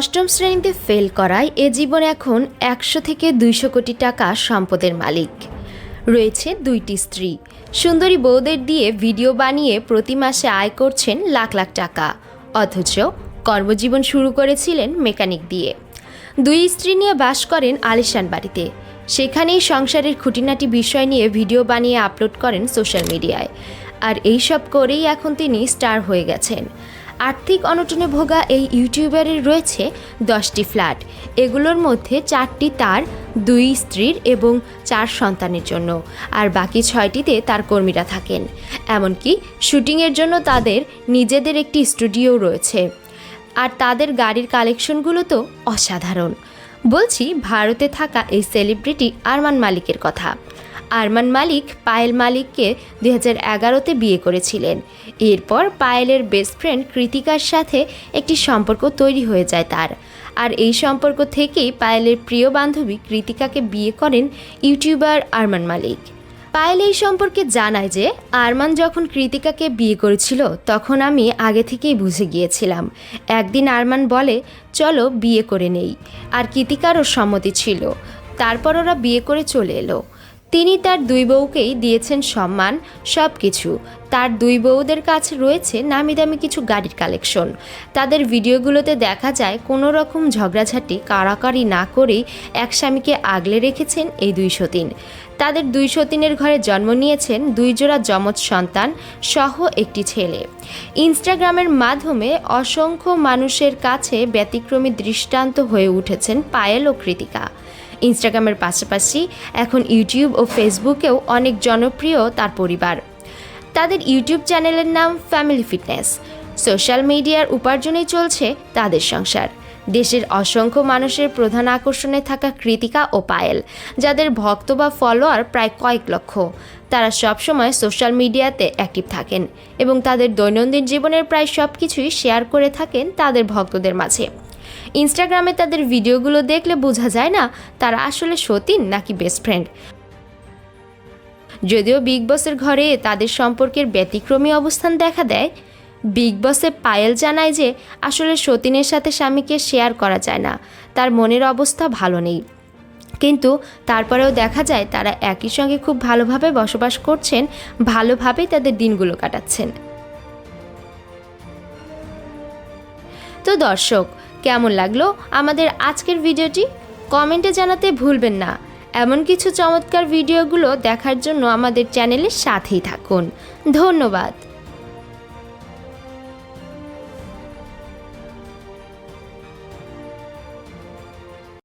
অষ্টম শ্রেণীতে ফেল করায় এ জীবন এখন একশো থেকে দুইশো কোটি টাকা সম্পদের মালিক। রয়েছে দুইটি স্ত্রী। সুন্দরী বউদের দিয়ে ভিডিও বানিয়ে প্রতি মাসে আয় করছেন লাখ লাখ টাকা। অথচ কর্মজীবন শুরু করেছিলেন মেকানিক দিয়ে। দুই স্ত্রী নিয়ে বাস করেন আলিশান বাড়িতে। সেখানেই সংসারের খুঁটিনাটি বিষয় নিয়ে ভিডিও বানিয়ে আপলোড করেন সোশ্যাল মিডিয়ায় আর এই সব করেই এখন তিনি স্টার হয়ে গেছেন। আর্থিক অনটনে ভোগা এই ইউটিউবারের রয়েছে দশটি ফ্ল্যাট। এগুলোর মধ্যে চারটি তার, দুই স্ত্রীর এবং চার সন্তানের জন্য। আর বাকি ছয়টিতে তার কর্মীরা থাকেন। এমনকি শুটিংয়ের জন্য তাদের নিজেদের একটি স্টুডিও রয়েছে। আর তাদের গাড়ির কালেকশনগুলো তো অসাধারণ। বলছি, ভারতে থাকা এই সেলিব্রিটি আরমান মালিকের কথা। আরমান মালিক পায়েল মালিককে দুই হাজার এগারোতে বিয়ে করেছিলেন। এরপর পায়েলের বেস্ট ফ্রেন্ড কৃতিকার সাথে একটি সম্পর্ক তৈরি হয়ে যায় তার। আর এই সম্পর্ক থেকেই পায়েলের প্রিয় বান্ধবী কৃতিকাকে বিয়ে করেন ইউটিউবার আরমান মালিক। পায়েল এই সম্পর্কে জানায় যে, আরমান যখন কৃতিকাকে বিয়ে করেছিল, তখন আমি আগে থেকেই বুঝে গিয়েছিলাম। একদিন আরমান বলে, চলো বিয়ে করে নেই। আর কৃতিকারও সম্মতি ছিল। তারপর ওরা বিয়ে করে চলে এলো। তিনি তার দুই বউকেই দিয়েছেন সম্মান সব কিছু তার দুই বউদের কাছে রয়েছে নামি দামি কিছু গাড়ির কালেকশন। তাদের ভিডিওগুলোতে দেখা যায় কোনো রকম ঝগড়াঝাটি কারাকারি না করেই এক স্বামীকে আগলে রেখেছেন এই দুই সতীন। তাদের দুই সতীনের ঘরে জন্ম নিয়েছেন দুই জোড়া যমজ সন্তান সহ একটি ছেলে। ইনস্টাগ্রামের মাধ্যমে অসংখ্য মানুষের কাছে ব্যতিক্রমী দৃষ্টান্ত হয়ে উঠেছেন পায়েল ও কৃতিকা। ইনস্টাগ্রামের পাশাপাশি এখন ইউটিউব ও ফেসবুকেও অনেক জনপ্রিয় তার পরিবার। তাদের ইউটিউব চ্যানেলের নাম ফ্যামিলি ফিটনেস। সোশ্যাল মিডিয়ার উপার্জনেই চলছে তাদের সংসার। দেশের অসংখ্য মানুষের প্রধান আকর্ষণে থাকা কৃতিকা ও পায়েল, যাদের ভক্ত বা ফলোয়ার প্রায় কয়েক লক্ষ। তারা সবসময় সোশ্যাল মিডিয়াতে অ্যাক্টিভ থাকেন এবং তাদের দৈনন্দিন জীবনের প্রায় সব কিছুই শেয়ার করে থাকেন তাদের ভক্তদের মাঝে। ইনস্টাগ্রামে তাদের ভিডিওগুলো দেখলে বোঝা যায় না তারা আসলে সতীন নাকি বেস্ট ফ্রেন্ড যদিও বিগ বসের ঘরে তাদের সম্পর্কের ব্যতিক্রমী অবস্থান দেখা দেয় বিগ বসে পায়েল জানায় যে আসলে সতীনের সাথে স্বামীকে শেয়ার করা যায় না, তার মনের অবস্থা ভালো নেই। কিন্তু তারপরেও দেখা যায় তারা একই সঙ্গে খুব ভালোভাবে বসবাস করছেন, ভালোভাবেই তাদের দিনগুলো কাটাচ্ছেন। তো দর্শক কেমন লাগল আমাদের আজকের ভিডিওটি? কমেন্টে জানাতে ভুলবেন না। এমন কিছু চমৎকার ভিডিওগুলো দেখার জন্য আমাদের চ্যানেলের সাথেই থাকুন। ধন্যবাদ।